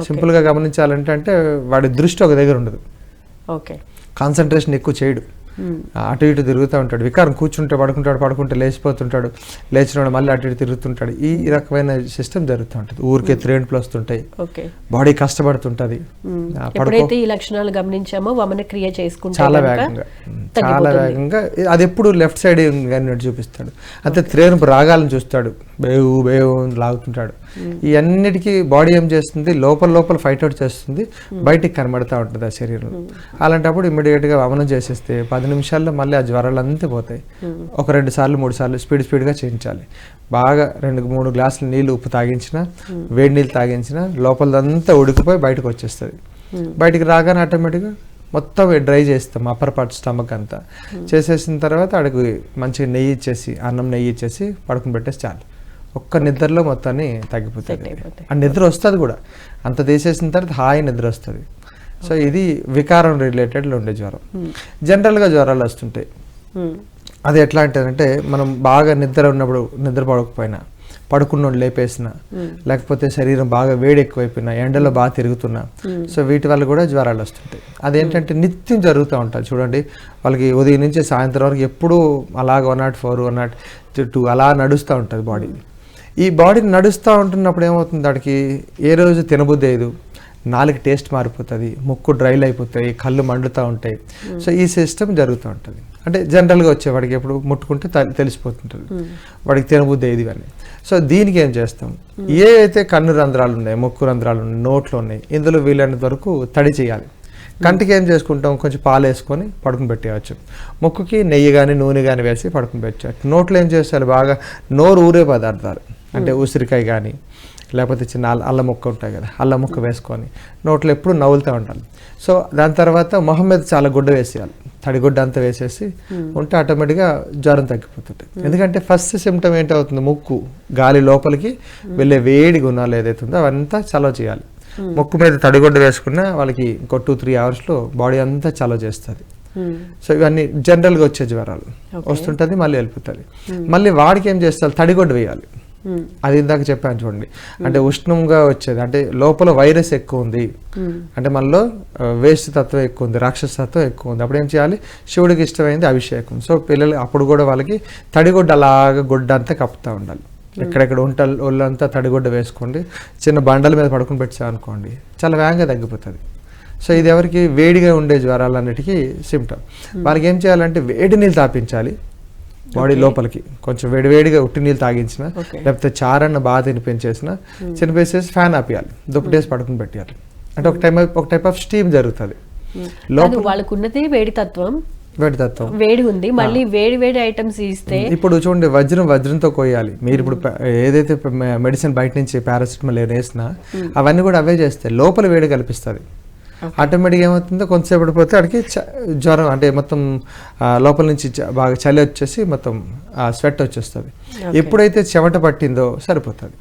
సింపుల్గా గమనించాలంటే అంటే వాడి దృష్టి ఒక దగ్గర ఉండదు. ఓకే కాన్సన్ట్రేషన్ ఎక్కువ చేయడు. అటు ఇటు తిరుగుతూ ఉంటాడు. వికారం కూర్చుంటే పడుకుంటాడు పడుకుంటే లేచిపోతుంటాడు. లేచినాడు మళ్ళీ అటు ఇటు తిరుగుతుంటాడు. ఈ రకమైన సిస్టమ్ జరుగుతూ ఉంటుంది. ఊరికే త్రేణులు వస్తుంటాయి. బాడీ కష్టపడుతుంటది. పడుకో. ఎప్పుడైతే ఈ లక్షణాలు గమనించామో వమన క్రియ చేసుకుంటే చాలా వేగంగా. చాలా. వేగంగా అది ఎప్పుడు లెఫ్ట్ సైడ్ కానీ చూపిస్తాడు. అంతే త్రేణుపు రాగాలను చూస్తాడు. బేవు బేవు లాగుతుంటాడు. ఈ అన్నిటికీ బాడీ ఏం చేస్తుంది? లోపల లోపల ఫైట్ అవుట్ చేస్తుంది. బయటికి కనబడతా ఉంటుంది ఆ శరీరం. అలాంటప్పుడు immediate గా వమనం చేసేస్తే పది నిమిషాల్లో మళ్ళీ ఆ జ్వరాలు అంతా పోతాయి. ఒక రెండు సార్లు మూడు సార్లు స్పీడ్ స్పీడ్గా చేయించాలి. బాగా రెండు మూడు గ్లాసులు నీళ్ళు ఉప్పు తాగించిన వేడి నీళ్ళు తాగించిన లోపలదంతా ఉడికిపోయి బయటకు వచ్చేస్తుంది. బయటికి రాగానే ఆటోమేటిక్గా మొత్తం డ్రై చేస్తాం అప్పర్ పార్ట్ స్టమక్ అంతా. చేసేసిన తర్వాత అడిగి మంచిగా నెయ్యి ఇచ్చేసి అన్నం నెయ్యి ఇచ్చేసి పడుకుని పెట్టేసి చాలు. ఒక్క నిద్రలో మొత్తాన్ని తగ్గిపోతుంది. ఆ నిద్ర వస్తుంది కూడా. అంత తీసేసిన తర్వాత హాయి నిద్ర వస్తుంది. సో ఇది వికారం రిలేటెడ్లో ఉండే జ్వరం. జనరల్గా జ్వరాలు వస్తుంటాయి. ఉమ్, అది ఎట్లా అంటే మనం బాగా నిద్ర ఉన్నప్పుడు నిద్ర పడకపోయినా పడుకున్నోడు లేపేసిన లేకపోతే శరీరం బాగా వేడి ఎక్కువైపోయినా ఎండలో బాగా తిరుగుతున్నా. సో వీటి వల్ల కూడా జ్వరాలు వస్తుంటాయి. అదేంటంటే నిత్యం జరుగుతూ ఉంటుంది చూడండి. వాళ్ళకి ఉదయం నుంచి సాయంత్రం వరకు ఎప్పుడూ అలాగ one nought four one nought two అలా నడుస్తూ ఉంటుంది బాడీ. ఈ బాడీ నడుస్తూ ఉంటున్నప్పుడు ఏమవుతుంది? వాడికి ఏ రోజు తినబుద్ధి లేదు నాలుగు టేస్ట్ మారిపోతుంది. ముక్కు డ్రైల్ అయిపోతాయి కళ్ళు మండుతూ ఉంటాయి. సో ఈ సిస్టమ్ జరుగుతూ ఉంటుంది. అంటే జనరల్గా వచ్చేవాడికి ఎప్పుడు ముట్టుకుంటే తెలిసిపోతుంటుంది. వాడికి తినబుద్ధి ఏది కానీ సో దీనికి ఏం చేస్తాం? ఏ అయితే కన్ను రంధ్రాలు ఉన్నాయి ముక్కు రంధ్రాలు ఉన్నాయి నోట్లో ఉన్నాయి ఇందులో వీలైనంత వరకు తడి చేయాలి. కంటికి ఏం చేసుకుంటాం? కొంచెం పాలు వేసుకొని పడుకుని పెట్టేయచ్చు. ముక్కుకి నెయ్యి కానీ నూనె కానీ వేసి పడుకుని పెట్టచ్చు నోట్లో ఏం చేస్తారు బాగా నోరు ఊరే పదార్థాలు. అంటే ఉసిరికాయ కానీ లేకపోతే చిన్న అల్లం ముక్క ఉంటాయి కదా అల్లం ముక్క వేసుకొని నోట్లో ఎప్పుడు నవ్వులుతూ ఉండాలి. సో దాని తర్వాత మొహం మీద చాలా గుడ్డ వేసేయాలి. తడిగుడ్డ అంతా వేసేసి ఉంటే ఆటోమేటిక్గా జ్వరం తగ్గిపోతుంది. ఎందుకంటే ఫస్ట్ సిమ్టమ్ ఏంటవుతుంది? ముక్కు గాలి లోపలికి వెళ్ళే వేడి గుణాలు ఏదైతే ఉందో అవంతా చలవ చేయాలి. ముక్కు మీద తడిగుడ్డ వేసుకున్నా వాళ్ళకి ఇంకో టూ త్రీ అవర్స్లో బాడీ అంతా చలవ చేస్తుంది. సో ఇవన్నీ జనరల్గా వచ్చే జ్వరాలు. వస్తుంటుంది మళ్ళీ వెళ్ళిపోతుంది. మళ్ళీ వాడికి ఏం చేస్తారు? తడిగుడ్డ వేయాలి. అది ఇందాక చెప్పాను చూడండి. అంటే ఉష్ణంగా వచ్చేది. అంటే లోపల వైరస్ ఎక్కువ ఉంది ఉమ్, అంటే మనలో వేస్ట్ తత్వం ఎక్కువ ఉంది రాక్షస తత్వం ఎక్కువ ఉంది అప్పుడు ఏం చేయాలి? శివుడికి ఇష్టమైంది అభిషేకం. సో పిల్లలు అప్పుడు కూడా వాళ్ళకి తడిగుడ్డ అలాగా గుడ్డ అంతా కప్పుతూ ఉండాలి. ఎక్కడెక్కడ ఉంట ఒళ్ళంతా తడిగుడ్డ వేసుకోండి. చిన్న బండల మీద పడుకుని పెట్టామనుకోండి చాలా వేగంగా తగ్గిపోతుంది. సో ఇది ఎవరికి? వేడిగా ఉండే జ్వరాలన్నిటికీ సిమ్టమ్ వాళ్ళకి ఏం చేయాలంటే వేడి నీళ్ళు తాపించాలి. బాడీ లోపలికి. కొంచెం వేడివేడిగా ఉట్టి నీళ్ళు తాగించిన. లేకపోతే చారన్న బాగా తినిపించేసిన చినిపేసేసి ఫ్యాన్ ఆపేయాలి. దుప్పటేసి పడుకుని పెట్టాలి అంటే ఒక టైప్ ఒక టైప్ ఆఫ్ స్టీమ్ జరుగుతుంది. ఉమ్. లోపల వాళ్ళకున్నది వేడి తత్వం. వేడి తత్వం. వేడి ఉంది. మళ్ళీ వేడి వేడి ఐటమ్స్ ఇస్తే ఇప్పుడు చూడండి వజ్రం వజ్రంతో కోయాలి. మీరు ఇప్పుడు ఏదైతే మెడిసిన్ బయట నుంచి పారాసిటమాల్ వేసినా అవన్నీ కూడా అవే చేస్తాయి లోపల వేడి కల్పిస్తుంది. ఆటోమేటిక్గా ఏమవుతుందో కొంతసేపు పోతే అడికి జ్వరం అంటే మొత్తం లోపల నుంచి బాగా చలి వచ్చేసి మొత్తం స్వెట్ వచ్చేస్తుంది. ఎప్పుడైతే చెమట పట్టిందో సరిపోతుంది.